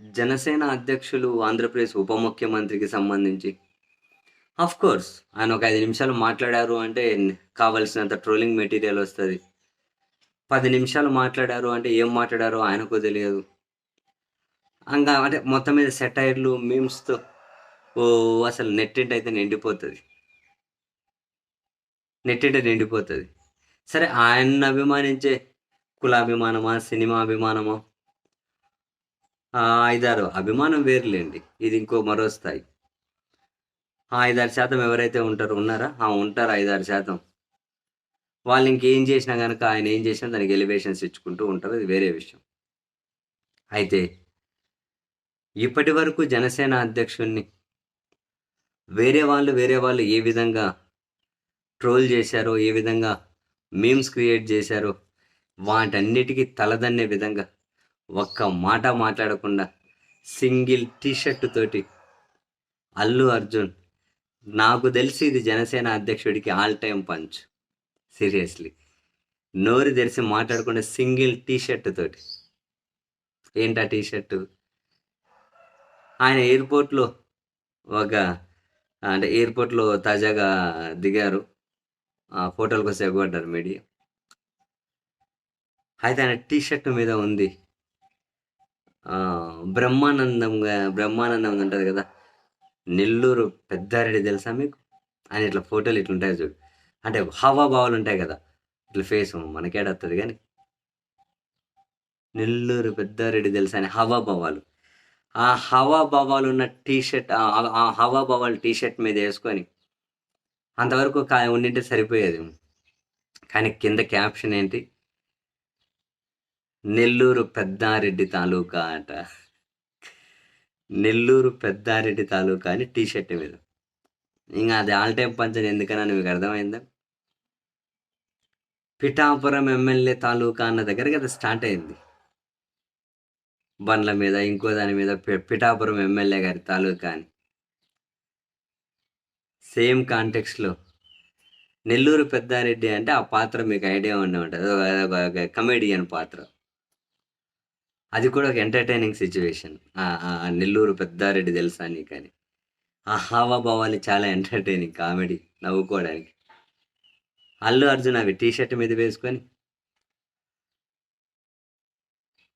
జనసేన అధ్యక్షులు ఆంధ్రప్రదేశ్ ఉప ముఖ్యమంత్రికి సంబంధించి. ఆఫ్ కోర్స్ ఆయన ఒక ఐదు నిమిషాలు మాట్లాడారు అంటే కావలసినంత ట్రోలింగ్ మెటీరియల్ వస్తుంది. పది నిమిషాలు మాట్లాడారు అంటే ఏం మాట్లాడారో ఆయనకు తెలియదు. ఇంకా అంటే మొత్తం మీద సెటైర్లు మీమ్స్తో ఓ అసలు నెట్టింటి అయితే నిండిపోతుంది. నెట్టింటి నిండిపోతుంది. సరే ఆయన్ని అభిమానించే కులాభిమానమా సినిమా అభిమానమా ఐదారు అభిమానం వేరులేండి. ఇది ఇంకో మరో స్థాయి. ఐదారు శాతం ఎవరైతే ఉంటారో ఉన్నారా? ఆ ఉంటారు ఐదారు శాతం. వాళ్ళు ఇంకేం చేసినా కనుక ఆయన ఏం చేసినా దానికి ఎలివేషన్స్ ఇచ్చుకుంటూ ఉంటారు. అది వేరే విషయం. అయితే ఇప్పటి వరకు జనసేన అధ్యక్షుడిని వేరే వాళ్ళు వేరే వాళ్ళు ఏ విధంగా ట్రోల్ చేశారో ఏ విధంగా మీమ్స్ క్రియేట్ చేశారో వాటన్నిటికీ తలదన్నే విధంగా ఒక్క మాట మాట్లాడకుండా సింగిల్ టీషర్ట్ తోటి అల్లు అర్జున్ నాకు తెలిసి ఇది జనసేన అధ్యక్షుడికి ఆల్ టైం పంచ్. సీరియస్లీ. నోరు తెరిచి మాట్లాడకుండా సింగిల్ టీషర్ట్ తోటి. ఏంటా టీషర్టు? ఆయన ఎయిర్పోర్ట్లో ఒక అంటే ఎయిర్పోర్ట్లో తాజాగా దిగారు. ఆ ఫోటోల కోసం ఎగ్గొడ్డారు మీడియా. అయితే ఆయన టీషర్ట్ మీద ఉంది. బ్రహ్మానందంగా బ్రహ్మానందం ఉంటుంది కదా. నెల్లూరు పెద్దారెడ్డి తెలుసా మీకు? అని ఇట్లా ఫోటోలు ఇట్లా ఉంటాయి చూడు. అంటే హావాభావాలు ఉంటాయి కదా. ఇట్లా ఫేస్ మనకేడత్తది కానీ. నెల్లూరు పెద్దారెడ్డి తెలుసా అని హావాభావాలు ఆ హావాభావాలు ఉన్న టీషర్ట్ ఆ హావాభావాలు టీషర్ట్ మీద వేసుకొని అంతవరకు కా ఉండింటే సరిపోయేది. కానీ కింద క్యాప్షన్ ఏంటి? నెల్లూరు పెద్దారెడ్డి తాలూకా అంట. నెల్లూరు పెద్దారెడ్డి తాలూకా అని టీ షర్ట్ మీద ఇంకా అది ఆల్ టైం పంచని ఎందుకన్నా మీకు అర్థమైందా? పిఠాపురం ఎమ్మెల్యే తాలూకా అన్న దగ్గర కదా స్టార్ట్ అయింది. బండ్ల మీద ఇంకో దాని మీద పిఠాపురం ఎమ్మెల్యే గారి తాలూకా అని. సేమ్ కాంటెక్స్లో నెల్లూరు పెద్దారెడ్డి అంటే ఆ పాత్ర మీకు ఐడియా ఉండే ఉంటుంది. ఒక కమెడియన్ పాత్ర. అది కూడా ఒక ఎంటర్టైనింగ్ సిచ్యువేషన్ నెల్లూరు పెద్దారెడ్డి తెలుసా నీకని? ఆ హావాభావాలు చాలా ఎంటర్టైనింగ్ కామెడీ నవ్వుకోవడానికి. అల్లు అర్జున్ అవి టీ షర్ట్ మీద వేసుకొని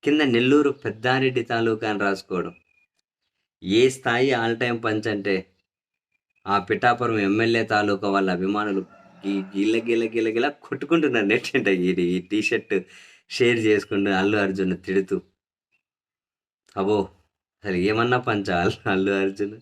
కింద నెల్లూరు పెద్దారెడ్డి తాలూకా అని రాసుకోవడం. ఏ స్థాయి ఆల్ టైం పంచ్ అంటే ఆ పిఠాపురం ఎమ్మెల్యే తాలూకా వాళ్ళ అభిమానులు ఈ గిల్ల గిల్ల గిల్ల గిల్ల కొట్టుకుంటున్నారు నెట్ అంటే ఇది ఈ టీ షర్ట్ షేర్ చేసుకుంటూ అల్లు అర్జున్ తిడుతూ. అబో అసలు ఏమన్నా పంచాలి? అల్లు అర్జున్.